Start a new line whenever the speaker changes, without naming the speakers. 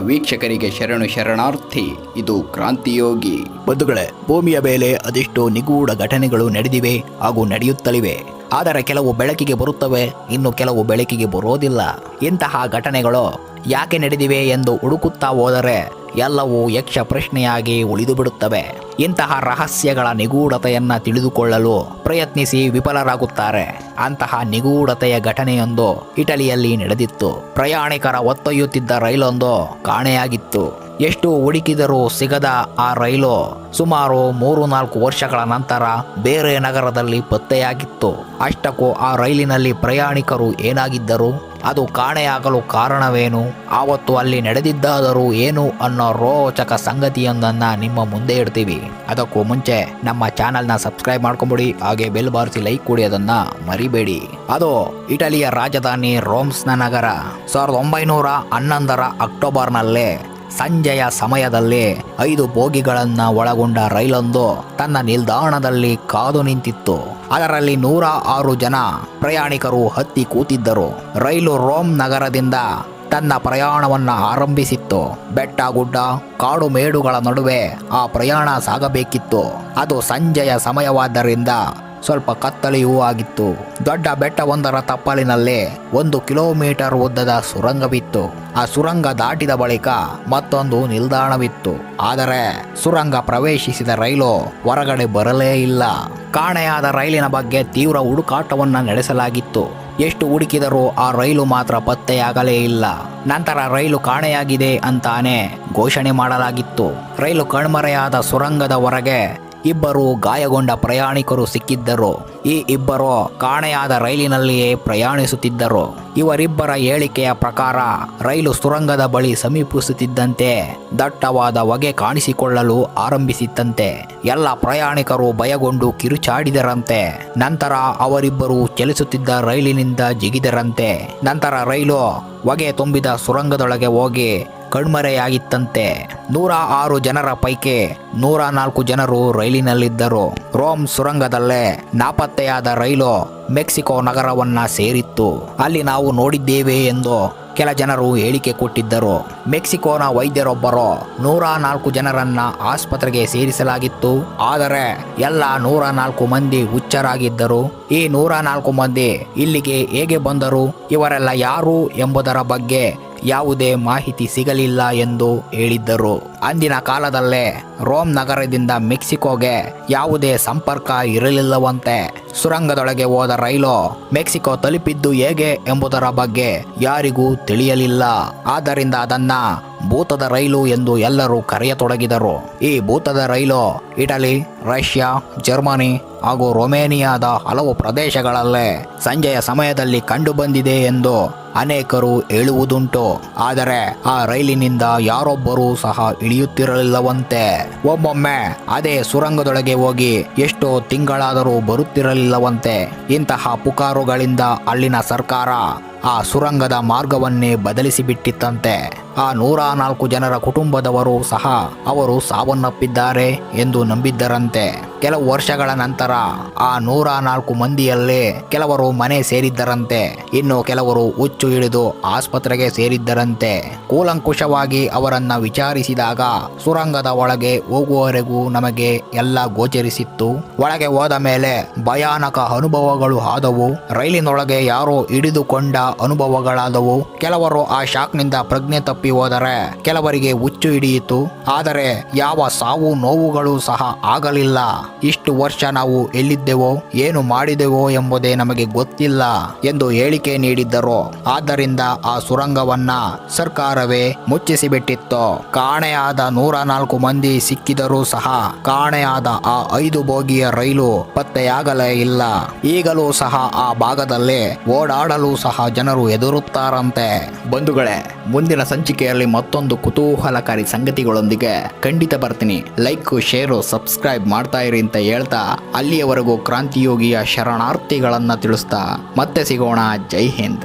ವೀಕ್ಷಕರಿಗೆ ಶರಣು ಶರಣಾರ್ಥಿ, ಇದು ಕ್ರಾಂತಿಯೋಗಿ.
ಬಂಧುಗಳೇ, ಭೂಮಿಯ ಮೇಲೆ ಅದೆಷ್ಟೋ ನಿಗೂಢ ಘಟನೆಗಳು ನಡೆದಿವೆ ಹಾಗೂ ನಡೆಯುತ್ತಲಿವೆ. ಆದರೆ ಕೆಲವು ಬೆಳಕಿಗೆ ಬರುತ್ತವೆ, ಇನ್ನು ಕೆಲವು ಬೆಳಕಿಗೆ ಬರೋದಿಲ್ಲ. ಇಂತಹ ಘಟನೆಗಳು ಯಾಕೆ ನಡೆದಿವೆ ಎಂದು ಹುಡುಕುತ್ತಾ ಹೋದರೆ ಎಲ್ಲವೂ ಯಕ್ಷ ಪ್ರಶ್ನೆಯಾಗಿ ಉಳಿದು ಬಿಡುತ್ತವೆ ಇಂತಹ ರಹಸ್ಯಗಳ ನಿಗೂಢತೆಯನ್ನು ತಿಳಿದುಕೊಳ್ಳಲು ಪ್ರಯತ್ನಿಸಿ ವಿಫಲರಾಗುತ್ತಾರೆ. ಅಂತಹ ನಿಗೂಢತೆಯ ಘಟನೆಯೊಂದು ಇಟಲಿಯಲ್ಲಿ ನಡೆದಿತ್ತು. ಪ್ರಯಾಣಿಕರ ಒತ್ತೊಯ್ಯುತ್ತಿದ್ದ ರೈಲೊಂದು ಕಾಣೆಯಾಗಿತ್ತು. ಎಷ್ಟು ಹುಡುಕಿದರೂ ಸಿಗದ ಆ ರೈಲು ಸುಮಾರು ಮೂರು ನಾಲ್ಕು ವರ್ಷಗಳ ನಂತರ ಬೇರೆ ನಗರದಲ್ಲಿ ಪತ್ತೆಯಾಗಿತ್ತು. ಅಷ್ಟಕ್ಕೂ ಆ ರೈಲಿನಲ್ಲಿ ಪ್ರಯಾಣಿಕರು ಏನಾಗಿದ್ದರು? ಅದು ಕಾಣೆಯಾಗಲು ಕಾರಣವೇನು? ಆವತ್ತು ಅಲ್ಲಿ ನಡೆದಿದ್ದಾದರೂ ಏನು ಅನ್ನೋ ರೋಚಕ ಸಂಗತಿಯೊಂದನ್ನು ನಿಮ್ಮ ಮುಂದೆ ಇಡ್ತೀವಿ. ಅದಕ್ಕೂ ಮುಂಚೆ ನಮ್ಮ ಚಾನಲ್ನ ಸಬ್ಸ್ಕ್ರೈಬ್ ಮಾಡ್ಕೊಂಬಿಡಿ, ಹಾಗೆ ಬೆಲ್ ಬಾರಿಸಿ ಲೈಕ್ ಕೊಡಿ ಅದನ್ನು ಮರಿಬೇಡಿ. ಅದು ಇಟಲಿಯ ರಾಜಧಾನಿ ರೋಮ್ಸ್ನ ನಗರ. ಸಾವಿರದ ಒಂಬೈನೂರ ಹನ್ನೊಂದರ ಅಕ್ಟೋಬರ್ನಲ್ಲೇ ಸಂಜೆಯ ಸಮಯದಲ್ಲಿ ಐದು ಬೋಗಿಗಳನ್ನು ಒಳಗೊಂಡ ರೈಲೊಂದು ತನ್ನ ನಿಲ್ದಾಣದಲ್ಲಿ ಕಾದು ನಿಂತಿತ್ತು. ಅದರಲ್ಲಿ ನೂರ ಆರು ಜನ ಪ್ರಯಾಣಿಕರು ಹತ್ತಿ ಕೂತಿದ್ದರು. ರೈಲು ರೋಮ್ ನಗರದಿಂದ ತನ್ನ ಪ್ರಯಾಣವನ್ನು ಆರಂಭಿಸಿತ್ತು. ಬೆಟ್ಟ, ಗುಡ್ಡ, ಕಾಡು ಮೇಡುಗಳ ನಡುವೆ ಆ ಪ್ರಯಾಣ ಸಾಗಬೇಕಿತ್ತು. ಅದು ಸಂಜೆಯ ಸಮಯವಾದ್ದರಿಂದ ಸ್ವಲ್ಪ ಕತ್ತಲೆಯೂ ಆಗಿತ್ತು ದೊಡ್ಡ ಬೆಟ್ಟವೊಂದರ ತಪ್ಪಲಿನಲ್ಲಿ ಒಂದು ಕಿಲೋಮೀಟರ್ ಉದ್ದದ ಸುರಂಗವಿತ್ತು. ಆ ಸುರಂಗ ದಾಟಿದ ಬಳಿಕ ಮತ್ತೊಂದು ನಿಲ್ದಾಣವಿತ್ತು. ಆದರೆ ಸುರಂಗ ಪ್ರವೇಶಿಸಿದ ರೈಲು ಹೊರಗಡೆ ಬರಲೇ ಇಲ್ಲ. ಕಾಣೆಯಾದ ರೈಲಿನ ಬಗ್ಗೆ ತೀವ್ರ ಹುಡುಕಾಟವನ್ನ ನಡೆಸಲಾಗಿತ್ತು. ಎಷ್ಟು ಹುಡುಕಿದರೂ ಆ ರೈಲು ಮಾತ್ರ ಪತ್ತೆಯಾಗಲೇ ಇಲ್ಲ. ನಂತರ ರೈಲು ಕಾಣೆಯಾಗಿದೆ ಅಂತಾನೆ ಘೋಷಣೆ ಮಾಡಲಾಗಿತ್ತು. ರೈಲು ಕಣ್ಮರೆಯಾದ ಸುರಂಗದ ಹೊರಗೆ ಇಬ್ಬರು ಗಾಯಗೊಂಡ ಪ್ರಯಾಣಿಕರು ಸಿಕ್ಕಿದ್ದರು. ಈ ಇಬ್ಬರು ಕಾಣೆಯಾದ ರೈಲಿನಲ್ಲಿಯೇ ಪ್ರಯಾಣಿಸುತ್ತಿದ್ದರು. ಇವರಿಬ್ಬರ ಹೇಳಿಕೆಯ ಪ್ರಕಾರ, ರೈಲು ಸುರಂಗದ ಬಳಿ ಸಮೀಪಿಸುತ್ತಿದ್ದಂತೆ ದಟ್ಟವಾದ ಹೊಗೆ ಕಾಣಿಸಿಕೊಳ್ಳಲು ಆರಂಭಿಸಿತ್ತಂತೆ. ಎಲ್ಲ ಪ್ರಯಾಣಿಕರು ಭಯಗೊಂಡು ಕಿರುಚಾಡಿದರಂತೆ. ನಂತರ ಅವರಿಬ್ಬರು ಚಲಿಸುತ್ತಿದ್ದ ರೈಲಿನಿಂದ ಜಿಗಿದರಂತೆ. ನಂತರ ರೈಲು ಹೊಗೆ ತುಂಬಿದ ಸುರಂಗದೊಳಗೆ ಹೋಗಿ ಕಣ್ಮರೆಯಾಗಿತ್ತಂತೆ. ನೂರ ಆರು ಜನರ ಪೈಕಿ ನೂರ ನಾಲ್ಕು ಜನರು ರೈಲಿನಲ್ಲಿದ್ದರು. ರೋಮ್ ಸುರಂಗದಲ್ಲೇ ನಾಪತ್ತೆಯಾದ ರೈಲು ಮೆಕ್ಸಿಕೋ ನಗರವನ್ನ ಸೇರಿತ್ತು. ಅಲ್ಲಿ ನಾವು ನೋಡಿದ್ದೇವೆ ಎಂದು ಕೆಲ ಜನರು ಹೇಳಿಕೆ ಕೊಟ್ಟಿದ್ದರು. ಮೆಕ್ಸಿಕೋನ ವೈದ್ಯರೊಬ್ಬರು ನೂರ ನಾಲ್ಕು ಜನರನ್ನ ಆಸ್ಪತ್ರೆಗೆ ಸೇರಿಸಲಾಗಿತ್ತು. ಆದರೆ ಎಲ್ಲ ನೂರ ನಾಲ್ಕು ಮಂದಿ ಹುಚ್ಚರಾಗಿದ್ದರು. ಈ ನೂರ ನಾಲ್ಕು ಮಂದಿ ಇಲ್ಲಿಗೆ ಹೇಗೆ ಬಂದರು, ಇವರೆಲ್ಲ ಯಾರು ಎಂಬುದರ ಬಗ್ಗೆ ಯಾವುದೇ ಮಾಹಿತಿ ಸಿಗಲಿಲ್ಲ ಎಂದು ಹೇಳಿದ್ದರು. ಅಂದಿನ ಕಾಲದಲ್ಲೇ ರೋಮ್ ನಗರದಿಂದ ಮೆಕ್ಸಿಕೋಗೆ ಯಾವುದೇ ಸಂಪರ್ಕ ಇರಲಿಲ್ಲವಂತೆ. ಸುರಂಗದೊಳಗೆ ಹೋದ ರೈಲು ಮೆಕ್ಸಿಕೋ ತಲುಪಿದ್ದು ಹೇಗೆ ಎಂಬುದರ ಬಗ್ಗೆ ಯಾರಿಗೂ ತಿಳಿಯಲಿಲ್ಲ. ಆದ್ದರಿಂದ ಅದನ್ನ ಭೂತದ ರೈಲು ಎಂದು ಎಲ್ಲರೂ ಕರೆಯತೊಡಗಿದರು. ಈ ಭೂತದ ರೈಲು ಇಟಲಿ, ರಷ್ಯಾ, ಜರ್ಮನಿ ಹಾಗೂ ರೊಮೇನಿಯಾದ ಹಲವು ಪ್ರದೇಶಗಳಲ್ಲೇ ಸಂಜೆಯ ಸಮಯದಲ್ಲಿ ಕಂಡುಬಂದಿದೆ ಎಂದು ಅನೇಕರು ಹೇಳುವುದುಂಟು. ಆದರೆ ಆ ರೈಲಿನಿಂದ ಯಾರೊಬ್ಬರೂ ಸಹ ಇಳಿಯುತ್ತಿರಲಿಲ್ಲವಂತೆ. ಒಮ್ಮೊಮ್ಮೆ ಅದೇ ಸುರಂಗದೊಳಗೆ ಹೋಗಿ ಎಷ್ಟೋ ತಿಂಗಳಾದರೂ ಬರುತ್ತಿರಲಿಲ್ಲವಂತೆ. ಇಂತಹ ಪುಕಾರುಗಳಿಂದ ಅಲ್ಲಿನ ಸರ್ಕಾರ ಆ ಸುರಂಗದ ಮಾರ್ಗವನ್ನೇ ಬದಲಿಸಿಬಿಟ್ಟಿತ್ತಂತೆ. ಆ ನೂರ ನಾಲ್ಕು ಜನರ ಕುಟುಂಬದವರು ಸಹ ಅವರು ಸಾವನ್ನಪ್ಪಿದ್ದಾರೆ ಎಂದು ನಂಬಿದ್ದರಂತೆ. ಕೆಲವು ವರ್ಷಗಳ ನಂತರ ಆ ನೂರ ನಾಲ್ಕು ಮಂದಿಯಲ್ಲೇ ಕೆಲವರು ಮನೆ ಸೇರಿದ್ದರಂತೆ. ಇನ್ನು ಕೆಲವರು ಹುಚ್ಚು ಹಿಡಿದು ಆಸ್ಪತ್ರೆಗೆ ಸೇರಿದ್ದರಂತೆ. ಕೂಲಂಕುಷವಾಗಿ ಅವರನ್ನ ವಿಚಾರಿಸಿದಾಗ ಸುರಂಗದ ಒಳಗೆ ಹೋಗುವವರೆಗೂ ನಮಗೆ ಎಲ್ಲ ಗೋಚರಿಸಿತ್ತು. ಒಳಗೆ ಹೋದ ಮೇಲೆ ಭಯಾನಕ ಅನುಭವಗಳು ಆದವು. ರೈಲಿನೊಳಗೆ ಯಾರೋ ಹಿಡಿದುಕೊಂಡ ಅನುಭವಗಳಾದವು. ಕೆಲವರು ಆ ಶಾಕ್ನಿಂದ ಪ್ರಜ್ಞೆ ತಪ್ಪಿ ಹೋದರೆ ಕೆಲವರಿಗೆ ಹುಚ್ಚು ಹಿಡಿಯಿತು. ಆದರೆ ಯಾವ ಸಾವು ನೋವುಗಳು ಸಹ ಆಗಲಿಲ್ಲ. ಇಷ್ಟು ವರ್ಷ ನಾವು ಎಲ್ಲಿದ್ದೆವೋ, ಏನು ಮಾಡಿದೆವೋ ಎಂಬುದೇ ನಮಗೆ ಗೊತ್ತಿಲ್ಲ ಎಂದು ಹೇಳಿಕೆ ನೀಡಿದ್ದರು. ಆದ್ದರಿಂದ ಆ ಸುರಂಗವನ್ನ ಸರ್ಕಾರವೇ ಮುಚ್ಚಿಸಿಬಿಟ್ಟಿತ್ತು. ಕಾಣೆಯಾದ ನೂರ ನಾಲ್ಕು ಮಂದಿ ಸಿಕ್ಕಿದರೂ ಸಹ ಕಾಣೆಯಾದ ಆ ಐದು ಬೋಗಿಯ ರೈಲು ಪತ್ತೆಯಾಗಲೇ ಇಲ್ಲ. ಈಗಲೂ ಸಹ ಆ ಭಾಗದಲ್ಲೇ ಓಡಾಡಲು ಸಹ ಜನರು ಎದುರುತ್ತಾರಂತೆ ಬಂಧುಗಳೇ, ಮುಂದಿನ ಸಂಚಿಕೆಯಲ್ಲಿ ಮತ್ತೊಂದು ಕುತೂಹಲಕಾರಿ ಸಂಗತಿಗಳೊಂದಿಗೆ ಖಂಡಿತ ಬರ್ತೀನಿ. ಲೈಕ್, ಶೇರು, ಸಬ್ಸ್ಕ್ರೈಬ್ ಮಾಡ್ತಾ ಇರಿ. ಅಂತ ಹೇಳ್ತಾ ಅಲ್ಲಿಯವರೆಗೂ ಕ್ರಾಂತಿಯೋಗಿಯ ಶರಣಾರ್ಥಿಗಳನ್ನು ತಿಳಿಸ್ತಾ ಮತ್ತೆ ಸಿಗೋಣ. ಜೈ ಹಿಂದ್.